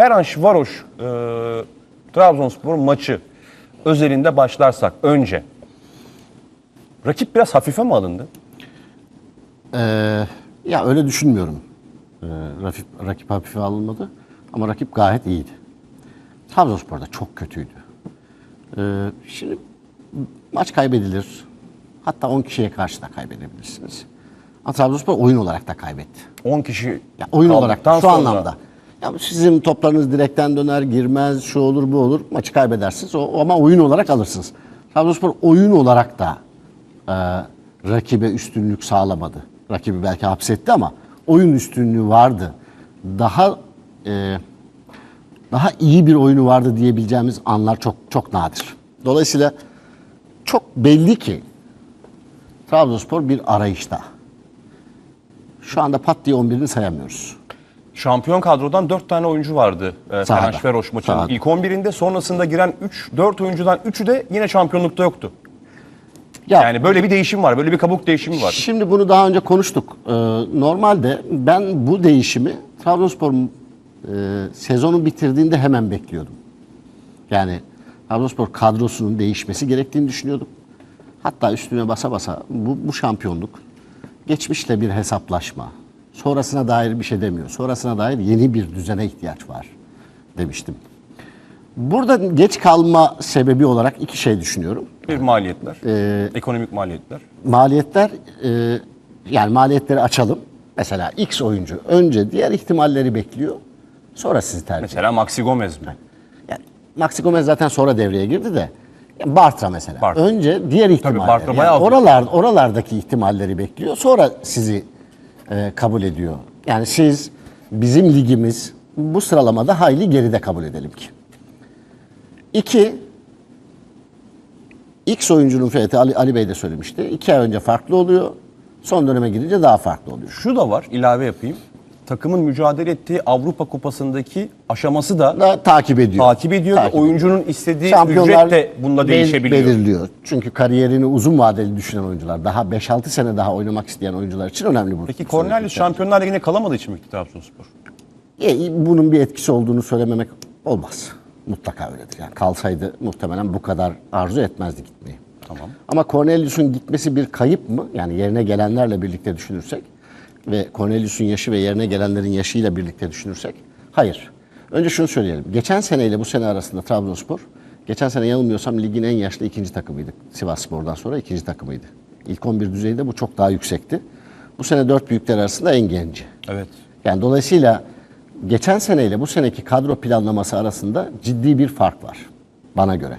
Ferencvaroş e, Trabzonspor maçı özelinde başlarsak önce rakip biraz hafife mi alındı? Ee, ya öyle düşünmüyorum. Ee, rakip, rakip hafife alınmadı ama rakip gayet iyiydi. Trabzonspor da çok kötüydü. Ee, şimdi maç kaybedilir. Hatta 10 kişiye karşı da kaybedebilirsiniz. Ama Trabzonspor oyun olarak da kaybetti. 10 kişi Ya oyun olarak şu sonra- anlamda. Sizin toplarınız direkten döner, girmez, şu olur, bu olur. Maçı kaybedersiniz o, ama oyun olarak alırsınız. Trabzonspor oyun olarak da e, rakibe üstünlük sağlamadı. Rakibi belki hapsetti ama oyun üstünlüğü vardı. Daha e, daha iyi bir oyunu vardı diyebileceğimiz anlar çok çok nadir. Dolayısıyla çok belli ki Trabzonspor bir arayışta. Şu anda pat diye 11'ini sayamıyoruz. Şampiyon kadrodan 4 tane oyuncu vardı e, Sahada. Ferencvaroş maçının Sahada. ilk 11'inde. Sonrasında giren 3 4 oyuncudan 3'ü de yine şampiyonlukta yoktu. Ya, Yani böyle bir değişim var. Böyle bir kabuk değişimi var. Şimdi bunu daha önce konuştuk. Ee, normalde ben bu değişimi Trabzonspor e, sezonu bitirdiğinde hemen bekliyordum. Yani Trabzonspor kadrosunun değişmesi gerektiğini düşünüyordum. Hatta üstüne basa basa bu, bu şampiyonluk geçmişle bir hesaplaşma. Sonrasına dair bir şey demiyor. Sonrasına dair yeni bir düzene ihtiyaç var demiştim. Burada geç kalma sebebi olarak iki şey düşünüyorum. Bir maliyetler. Ee, ekonomik maliyetler. maliyetler e, yani maliyetleri açalım. Mesela X oyuncu önce diğer ihtimalleri bekliyor. Sonra sizi tercih ediyor. Mesela Maxi Gomez mi? Yani Maxi Gomez zaten sonra devreye girdi de. yani Bartra mesela. Bartra. Önce diğer ihtimalleri. Bartra yani bayağı uzun. oralar, oralardaki ihtimalleri bekliyor. Sonra sizi e, kabul ediyor. Yani siz bizim ligimiz bu sıralamada hayli geride kabul edelim ki. İki, X oyuncunun fiyatı Ali, Ali Bey de söylemişti. İki ay önce farklı oluyor. Son döneme girince daha farklı oluyor. Şu da var ilave yapayım. Takımın mücadele ettiği Avrupa Kupası'ndaki aşaması da Da takip ediyor. takip ediyor. ve Takip ediyor. Oyuncunun istediği ücret de bunda bel- değişebiliyor. belirliyor. Çünkü kariyerini uzun vadeli düşünen oyuncular, daha 5-6 sene daha oynamak isteyen oyuncular için önemli bu. Peki Cornelius Şampiyonlar Ligi'ne kalamadığı için mi gitti Trabzonspor? E, bunun bir etkisi olduğunu söylememek olmaz. Mutlaka öyledir. Yani kalsaydı muhtemelen bu kadar arzu etmezdi gitmeyi. Tamam. Ama Cornelius'un gitmesi bir kayıp mı? Yani yerine gelenlerle birlikte düşünürsek ve Cornelius'un yaşı ve yerine gelenlerin yaşıyla birlikte düşünürsek hayır. Önce şunu söyleyelim. Geçen seneyle bu sene arasında Trabzonspor, geçen sene yanılmıyorsam ligin en yaşlı ikinci takımıydı. Sivasspor'dan sonra ikinci takımıydı. İlk 11 düzeyinde bu çok daha yüksekti. Bu sene dört büyükler arasında en genci. Evet. Yani dolayısıyla geçen seneyle bu seneki kadro planlaması arasında ciddi bir fark var bana göre.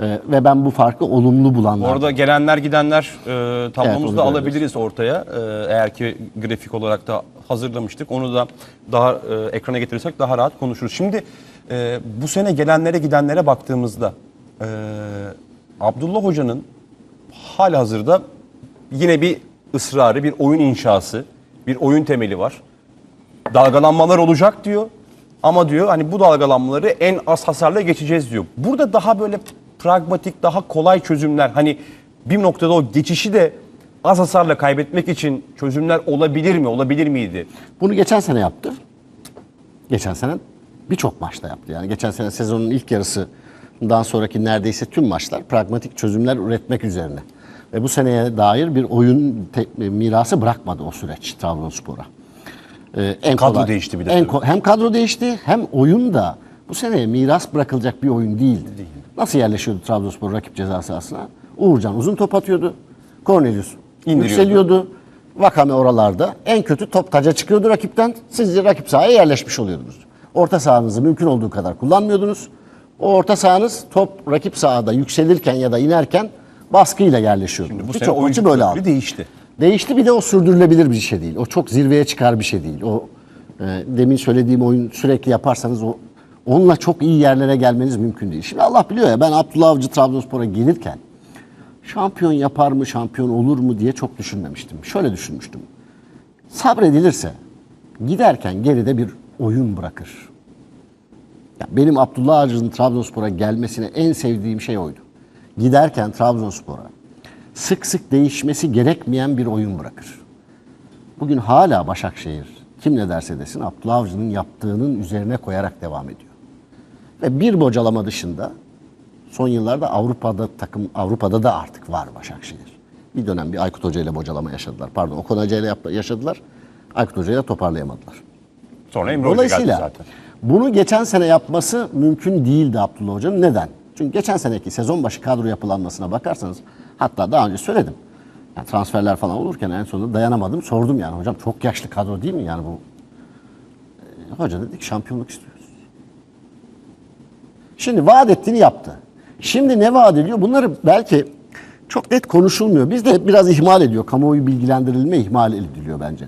Ee, ve ben bu farkı olumlu Bu bulanlar. arada gelenler gidenler e, Evet, tablomuzda onu alabiliriz ortaya. E, eğer ki grafik olarak da hazırlamıştık. Onu da daha e, ekrana getirirsek daha rahat konuşuruz. Şimdi e, bu sene gelenlere gidenlere baktığımızda e, Abdullah Hoca'nın hala hazırda yine bir ısrarı, bir oyun inşası, bir oyun temeli var. Dalgalanmalar olacak diyor. Ama diyor hani bu dalgalanmaları en az hasarla geçeceğiz diyor. Burada daha böyle pragmatik, daha kolay çözümler hani bir noktada o geçişi de az hasarla kaybetmek için çözümler olabilir mi? Olabilir miydi? Bunu geçen sene yaptı. Geçen sene birçok maçta yaptı. Yani geçen sene sezonun ilk yarısından sonraki neredeyse tüm maçlar pragmatik çözümler üretmek üzerine. Ve bu seneye dair bir oyun mirası bırakmadı o süreç Trabzonspor'a. Ee, en Kadro değişti bir de en tabii. hem kadro değişti hem oyun da bu seneye miras bırakılacak bir oyun değildi. Nasıl yerleşiyordu Trabzonspor rakip ceza sahasına? Uğurcan uzun top atıyordu. Cornelius yükseliyordu. Vakame oralarda. En kötü top taca çıkıyordu rakipten. Siz de rakip sahaya yerleşmiş oluyordunuz. Orta sahanızı mümkün olduğu kadar kullanmıyordunuz. O orta sahanız top rakip sahada yükselirken ya da inerken baskıyla yerleşiyordu. Bu sene oyuncu böyle aldı. değişti. Değişti bir de o sürdürülebilir bir şey değil. O çok zirveye çıkar bir şey değil. O e, demin söylediğim oyun sürekli yaparsanız o onunla çok iyi yerlere gelmeniz mümkün değil. Şimdi Allah biliyor ya ben Abdullah Avcı Trabzonspor'a gelirken şampiyon yapar mı, şampiyon olur mu diye çok düşünmemiştim. Şöyle düşünmüştüm. Sabredilirse giderken geride bir oyun bırakır. Ya benim Abdullah Avcı'nın Trabzonspor'a gelmesine en sevdiğim şey oydu. Giderken Trabzonspor'a sık sık değişmesi gerekmeyen bir oyun bırakır. Bugün hala Başakşehir kim ne derse desin Abdullah Avcı'nın yaptığının üzerine koyarak devam ediyor. Ve bir bocalama dışında son yıllarda Avrupa'da takım Avrupa'da da artık var Başakşehir. Bir dönem bir Aykut Hoca ile bocalama yaşadılar. Pardon Okan Hoca ile yaşadılar. Aykut Hoca ile toparlayamadılar. Sonra Emre Dolayısıyla zaten. bunu geçen sene yapması mümkün değildi Abdullah Hoca'nın. Neden? Çünkü geçen seneki sezon başı kadro yapılanmasına bakarsanız hatta daha önce söyledim. Yani transferler falan olurken en sonunda dayanamadım. Sordum yani hocam çok yaşlı kadro değil mi yani bu? E, hoca dedi ki şampiyonluk istiyoruz. Şimdi vaat ettiğini yaptı. Şimdi ne vaat ediyor? Bunları belki çok net konuşulmuyor. Biz de hep biraz ihmal ediyor. Kamuoyu bilgilendirilme ihmal ediliyor bence.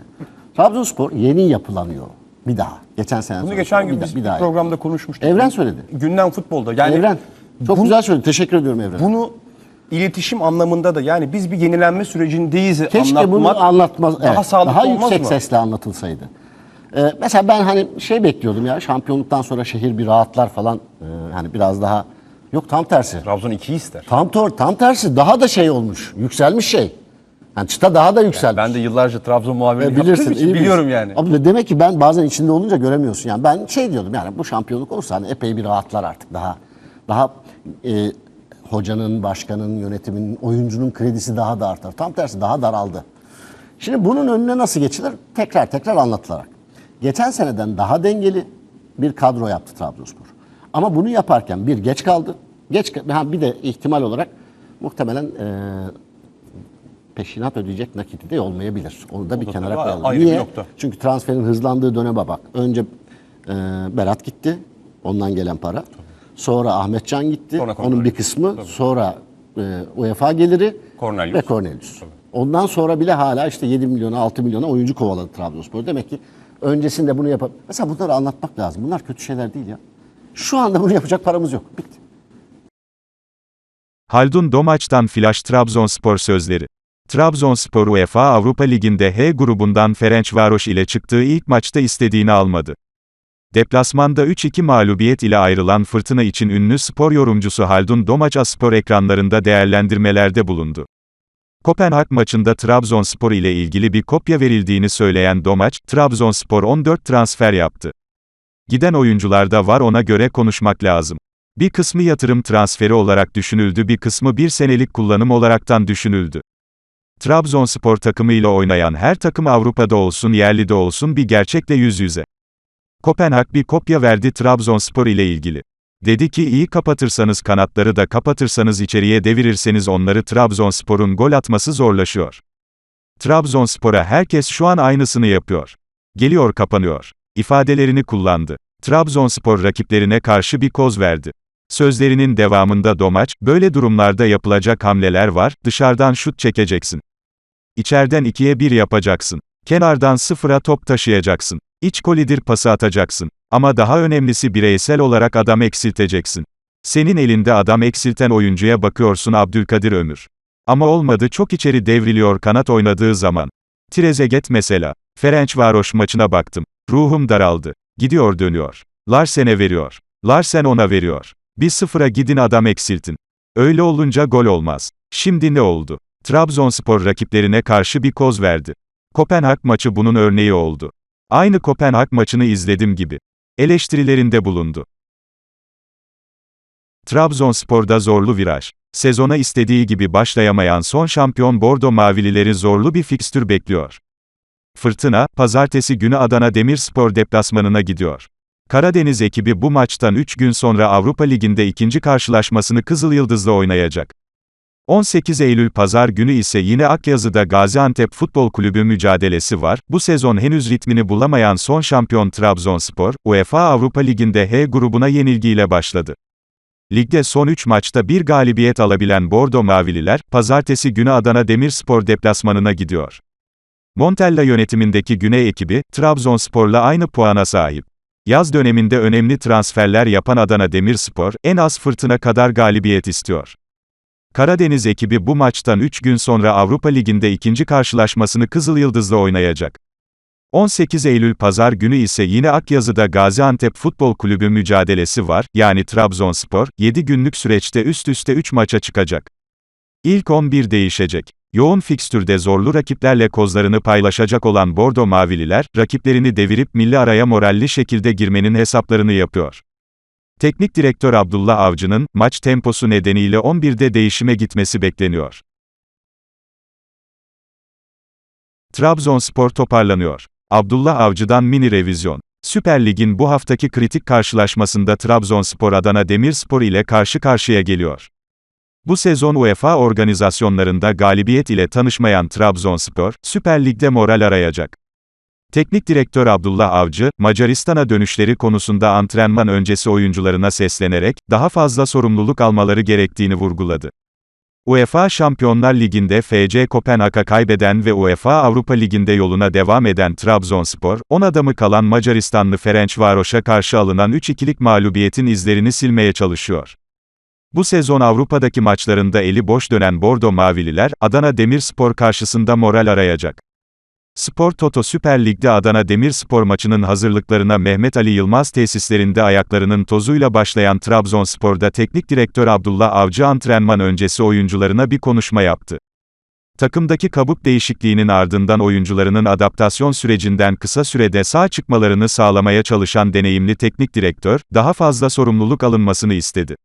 Trabzonspor yeni yapılanıyor. Bir daha. Geçen sene Bunu geçen gün bir, biz bir daha. programda konuşmuştuk. Evren söyledi. Gündem futbolda. Yani Evren. Çok bu- güzel söyledi. Teşekkür ediyorum Evren. Bunu iletişim anlamında da yani biz bir yenilenme sürecindeyiz Keşke anlatmak bunu anlatmaz. daha evet, sağlıklı daha olmaz yüksek mı? sesle anlatılsaydı. Ee, mesela ben hani şey bekliyordum ya şampiyonluktan sonra şehir bir rahatlar falan. Ee, hani biraz daha yok tam tersi. Trabzon 2'yi ister. Tam tor, tam tersi daha da şey olmuş. Yükselmiş şey. Yani çıta daha da yükselmiş. Ben de yıllarca Trabzon E, muhabirliği bilirsin, yaptığım için iyi biliyorum bilirsin. yani. Abi demek ki ben bazen içinde olunca göremiyorsun. Yani ben şey diyordum yani bu şampiyonluk olursa hani epey bir rahatlar artık daha daha e, hocanın, başkanın, yönetimin, oyuncunun kredisi daha da artar. Tam tersi daha daraldı. Şimdi bunun önüne nasıl geçilir? Tekrar tekrar anlatılarak. Geçen seneden daha dengeli bir kadro yaptı Trabzonspor. Ama bunu yaparken bir geç kaldı. Geç ha, bir de ihtimal olarak muhtemelen e, peşinat ödeyecek nakiti de olmayabilir. Onu da bir da kenara tabii koyalım. Niye? nokta. Çünkü transferin hızlandığı döneme bak. Önce e, Berat gitti. Ondan gelen para. Sonra Ahmetcan gitti. Sonra Onun bir kısmı. Sonra e, UEFA geliri Cornelius. ve Cornelius. Ondan sonra bile hala işte 7 milyona 6 milyona oyuncu kovaladı Trabzonspor. Demek ki öncesinde bunu yapıp mesela bunları anlatmak lazım. Bunlar kötü şeyler değil ya. Şu anda bunu yapacak paramız yok. Bitti. Haldun Domaç'tan Flash Trabzonspor sözleri. Trabzonspor UEFA Avrupa Ligi'nde H grubundan Ferencvaros ile çıktığı ilk maçta istediğini almadı. Deplasmanda 3-2 mağlubiyet ile ayrılan fırtına için ünlü spor yorumcusu Haldun Domaç spor ekranlarında değerlendirmelerde bulundu. Kopenhag maçında Trabzonspor ile ilgili bir kopya verildiğini söyleyen Domaç, Trabzonspor 14 transfer yaptı. Giden oyuncularda var ona göre konuşmak lazım. Bir kısmı yatırım transferi olarak düşünüldü, bir kısmı bir senelik kullanım olaraktan düşünüldü. Trabzonspor takımıyla oynayan her takım Avrupa'da olsun yerlide olsun bir gerçekle yüz yüze. Kopenhag bir kopya verdi Trabzonspor ile ilgili. Dedi ki iyi kapatırsanız kanatları da kapatırsanız içeriye devirirseniz onları Trabzonspor'un gol atması zorlaşıyor. Trabzonspor'a herkes şu an aynısını yapıyor. Geliyor kapanıyor. ifadelerini kullandı. Trabzonspor rakiplerine karşı bir koz verdi. Sözlerinin devamında Domaç, böyle durumlarda yapılacak hamleler var, dışarıdan şut çekeceksin. İçeriden ikiye bir yapacaksın. Kenardan sıfıra top taşıyacaksın. İç kolidir pası atacaksın. Ama daha önemlisi bireysel olarak adam eksilteceksin. Senin elinde adam eksilten oyuncuya bakıyorsun Abdülkadir Ömür. Ama olmadı çok içeri devriliyor kanat oynadığı zaman. Trezeguet mesela. Ferencvaros maçına baktım. Ruhum daraldı. Gidiyor dönüyor. Larsen'e veriyor. Larsen ona veriyor. Bir sıfıra gidin adam eksiltin. Öyle olunca gol olmaz. Şimdi ne oldu? Trabzonspor rakiplerine karşı bir koz verdi. Kopenhag maçı bunun örneği oldu. Aynı Kopenhag maçını izledim gibi. Eleştirilerinde bulundu. Trabzonspor'da zorlu viraj. Sezona istediği gibi başlayamayan son şampiyon Bordo Mavilileri zorlu bir fikstür bekliyor. Fırtına, pazartesi günü Adana Demirspor deplasmanına gidiyor. Karadeniz ekibi bu maçtan 3 gün sonra Avrupa Ligi'nde ikinci karşılaşmasını Kızıl Yıldız'la oynayacak. 18 Eylül pazar günü ise yine Akyazı'da Gaziantep Futbol Kulübü mücadelesi var. Bu sezon henüz ritmini bulamayan son şampiyon Trabzonspor, UEFA Avrupa Ligi'nde H grubuna yenilgiyle başladı. Ligde son 3 maçta bir galibiyet alabilen Bordo Mavililer, pazartesi günü Adana Demirspor deplasmanına gidiyor. Montella yönetimindeki Güney ekibi, Trabzonspor'la aynı puana sahip. Yaz döneminde önemli transferler yapan Adana Demirspor, en az fırtına kadar galibiyet istiyor. Karadeniz ekibi bu maçtan 3 gün sonra Avrupa Ligi'nde ikinci karşılaşmasını Kızıl Yıldız'la oynayacak. 18 Eylül pazar günü ise yine Akyazı'da Gaziantep Futbol Kulübü mücadelesi var, yani Trabzonspor, 7 günlük süreçte üst üste 3 maça çıkacak. İlk 11 değişecek. Yoğun fikstürde zorlu rakiplerle kozlarını paylaşacak olan Bordo Mavililer, rakiplerini devirip milli araya moralli şekilde girmenin hesaplarını yapıyor. Teknik direktör Abdullah Avcı'nın, maç temposu nedeniyle 11'de değişime gitmesi bekleniyor. Trabzonspor toparlanıyor. Abdullah Avcı'dan mini revizyon. Süper Lig'in bu haftaki kritik karşılaşmasında Trabzonspor Adana Demirspor ile karşı karşıya geliyor. Bu sezon UEFA organizasyonlarında galibiyet ile tanışmayan Trabzonspor, Süper Lig'de moral arayacak. Teknik direktör Abdullah Avcı, Macaristan'a dönüşleri konusunda antrenman öncesi oyuncularına seslenerek, daha fazla sorumluluk almaları gerektiğini vurguladı. UEFA Şampiyonlar Ligi'nde FC Kopenhag'a kaybeden ve UEFA Avrupa Ligi'nde yoluna devam eden Trabzonspor, 10 adamı kalan Macaristanlı Ferencvaros'a karşı alınan 3-2'lik mağlubiyetin izlerini silmeye çalışıyor. Bu sezon Avrupa'daki maçlarında eli boş dönen Bordo Mavililer, Adana Demirspor karşısında moral arayacak. Spor Toto Süper Lig'de Adana Demirspor maçının hazırlıklarına Mehmet Ali Yılmaz tesislerinde ayaklarının tozuyla başlayan Trabzonspor'da teknik direktör Abdullah Avcı antrenman öncesi oyuncularına bir konuşma yaptı. Takımdaki kabuk değişikliğinin ardından oyuncularının adaptasyon sürecinden kısa sürede sağ çıkmalarını sağlamaya çalışan deneyimli teknik direktör, daha fazla sorumluluk alınmasını istedi.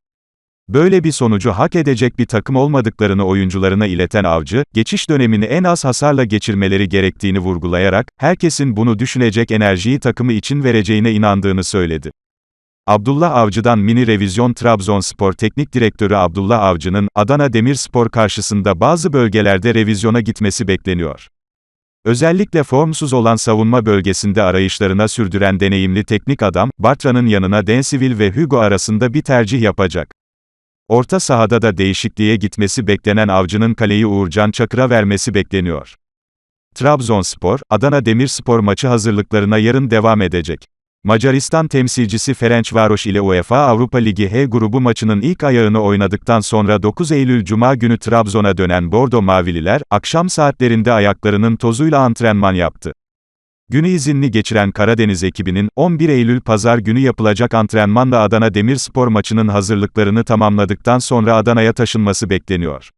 Böyle bir sonucu hak edecek bir takım olmadıklarını oyuncularına ileten Avcı, geçiş dönemini en az hasarla geçirmeleri gerektiğini vurgulayarak, herkesin bunu düşünecek enerjiyi takımı için vereceğine inandığını söyledi. Abdullah Avcı'dan mini revizyon Trabzonspor Teknik Direktörü Abdullah Avcı'nın, Adana Demirspor karşısında bazı bölgelerde revizyona gitmesi bekleniyor. Özellikle formsuz olan savunma bölgesinde arayışlarına sürdüren deneyimli teknik adam, Bartra'nın yanına Densivil ve Hugo arasında bir tercih yapacak. Orta sahada da değişikliğe gitmesi beklenen Avcı'nın kaleyi Uğurcan Çakır'a vermesi bekleniyor. Trabzonspor, Adana Demirspor maçı hazırlıklarına yarın devam edecek. Macaristan temsilcisi Ferencvaros ile UEFA Avrupa Ligi H grubu maçının ilk ayağını oynadıktan sonra 9 Eylül Cuma günü Trabzon'a dönen Bordo Mavililer, akşam saatlerinde ayaklarının tozuyla antrenman yaptı. Günü izinli geçiren Karadeniz ekibinin, 11 Eylül Pazar günü yapılacak antrenmanla Adana Demirspor maçının hazırlıklarını tamamladıktan sonra Adana'ya taşınması bekleniyor.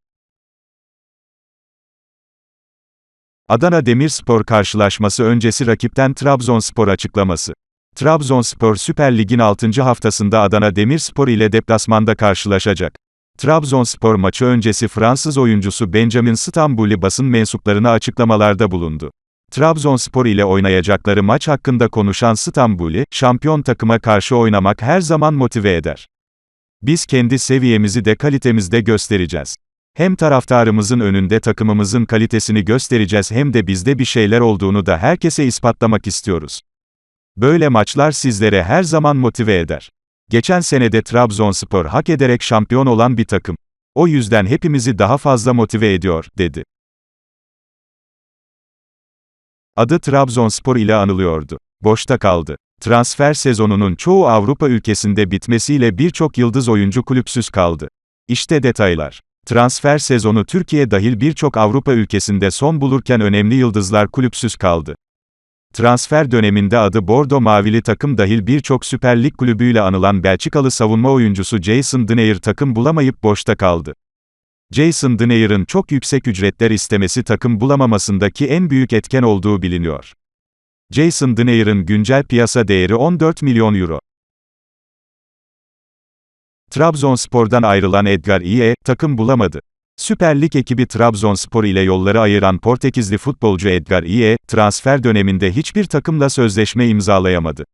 Adana Demirspor karşılaşması öncesi rakipten Trabzonspor açıklaması. Trabzonspor Süper Lig'in 6. haftasında Adana Demirspor ile deplasmanda karşılaşacak. Trabzonspor maçı öncesi Fransız oyuncusu Benjamin Stambuli basın mensuplarına açıklamalarda bulundu. Trabzonspor ile oynayacakları maç hakkında konuşan Stambuli, şampiyon takıma karşı oynamak her zaman motive eder. Biz kendi seviyemizi de kalitemizde göstereceğiz. Hem taraftarımızın önünde takımımızın kalitesini göstereceğiz hem de bizde bir şeyler olduğunu da herkese ispatlamak istiyoruz. Böyle maçlar sizlere her zaman motive eder. Geçen senede Trabzonspor hak ederek şampiyon olan bir takım. O yüzden hepimizi daha fazla motive ediyor, dedi. Adı Trabzonspor ile anılıyordu. Boşta kaldı. Transfer sezonunun çoğu Avrupa ülkesinde bitmesiyle birçok yıldız oyuncu kulüpsüz kaldı. İşte detaylar. Transfer sezonu Türkiye dahil birçok Avrupa ülkesinde son bulurken önemli yıldızlar kulüpsüz kaldı. Transfer döneminde adı Bordo Mavili takım dahil birçok Süper Lig kulübüyle anılan Belçikalı savunma oyuncusu Jason Denayer takım bulamayıp boşta kaldı. Jason Denayer'ın çok yüksek ücretler istemesi takım bulamamasındaki en büyük etken olduğu biliniyor. Jason Denayer'ın güncel piyasa değeri 14 milyon euro. Trabzonspor'dan ayrılan Edgar Iye, takım bulamadı. Süper Lig ekibi Trabzonspor ile yolları ayıran Portekizli futbolcu Edgar Iye, transfer döneminde hiçbir takımla sözleşme imzalayamadı.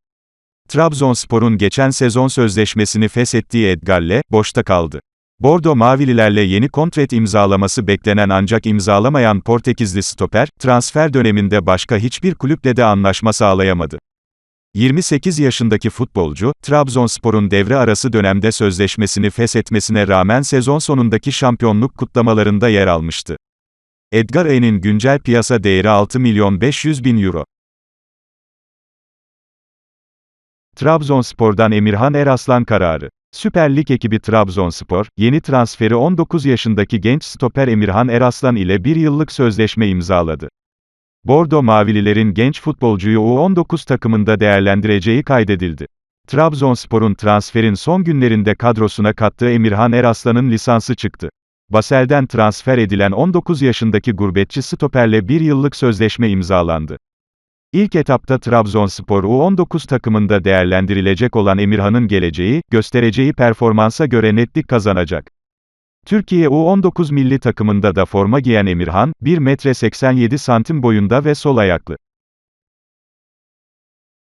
Trabzonspor'un geçen sezon sözleşmesini feshettiği Edgar'le, boşta kaldı. Bordo Mavililerle yeni kontrat imzalaması beklenen ancak imzalamayan Portekizli stoper, transfer döneminde başka hiçbir kulüple de anlaşma sağlayamadı. 28 yaşındaki futbolcu, Trabzonspor'un devre arası dönemde sözleşmesini feshetmesine rağmen sezon sonundaki şampiyonluk kutlamalarında yer almıştı. Edgar E'nin güncel piyasa değeri 6 milyon 500 bin euro. Trabzonspor'dan Emirhan Eraslan kararı. Süper Lig ekibi Trabzonspor, yeni transferi 19 yaşındaki genç stoper Emirhan Eraslan ile bir yıllık sözleşme imzaladı. Bordo Mavililerin genç futbolcuyu U19 takımında değerlendireceği kaydedildi. Trabzonspor'un transferin son günlerinde kadrosuna kattığı Emirhan Eraslan'ın lisansı çıktı. Basel'den transfer edilen 19 yaşındaki gurbetçi stoperle bir yıllık sözleşme imzalandı. İlk etapta Trabzonspor U19 takımında değerlendirilecek olan Emirhan'ın geleceği, göstereceği performansa göre netlik kazanacak. Türkiye U19 milli takımında da forma giyen Emirhan, 1 metre 87 santim boyunda ve sol ayaklı.